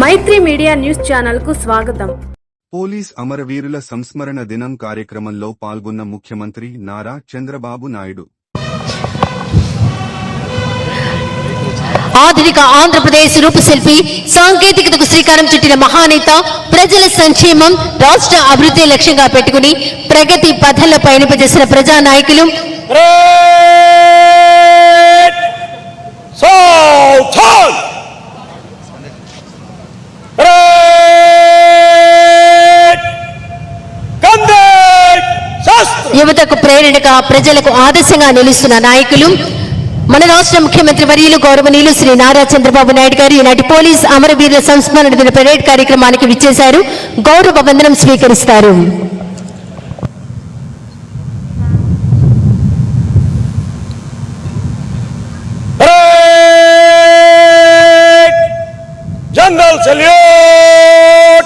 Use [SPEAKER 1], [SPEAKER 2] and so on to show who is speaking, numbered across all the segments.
[SPEAKER 1] మైత్రి media news ఛానల్కు స్వాగతం.
[SPEAKER 2] Police అమరవీరుల సంస్మరణ దినం కార్యక్రమంలో పాల్గొన్న ముఖ్యమంత్రి నారా చంద్రబాబు నాయుడు.
[SPEAKER 3] ఆధునిక ఆంధ్రప్రదేశ్ రూపశిల్పి సాంకేతికతకు శ్రీకారం చుట్టిన మహానేత ప్రజల సంక్షేమం రాష్ట్ర అభివృద్ధి లక్ష్యంగా పెట్టుకుని ప్రగతి పథంలో పయనింపజేసిన ప్రజా నాయకులు యువతకు ప్రేరణగా ప్రజలకు ఆదర్శంగా నిలుస్తున్న నాయకులు. మన రాష్ట్ర ముఖ్యమంత్రి వర్యులు గౌరవనీయులు శ్రీ నారా చంద్రబాబు నాయుడు గారు ఈనాటి పోలీస్ అమరవీరుల సంస్మరణ దిన పరేడ్ కార్యక్రమానికి విచ్చేశారు. గౌరవ వందనం స్వీకరిస్తారు.
[SPEAKER 4] General salute!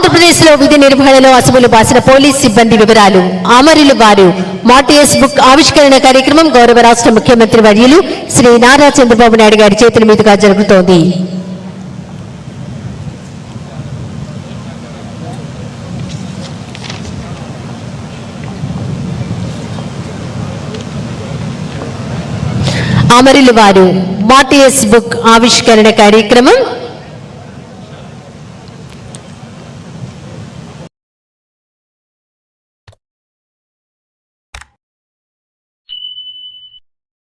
[SPEAKER 3] ఆంధ్రప్రదేశ్లో విధి నిర్వహణలో అసువులు బాసిన పోలీస్ సిబ్బంది వివరాలు. అమరులు వారు మాటియస్ బుక్ ఆవిష్కరణ కార్యక్రమం గౌరవ రాష్ట్ర ముఖ్యమంత్రి వర్యులు శ్రీ నారా చంద్రబాబు నాయుడు గారి చేతుల మీదుగా జరుగుతోంది. అమరులు వారు మాటియస్ బుక్ ఆవిష్కరణ కార్యక్రమం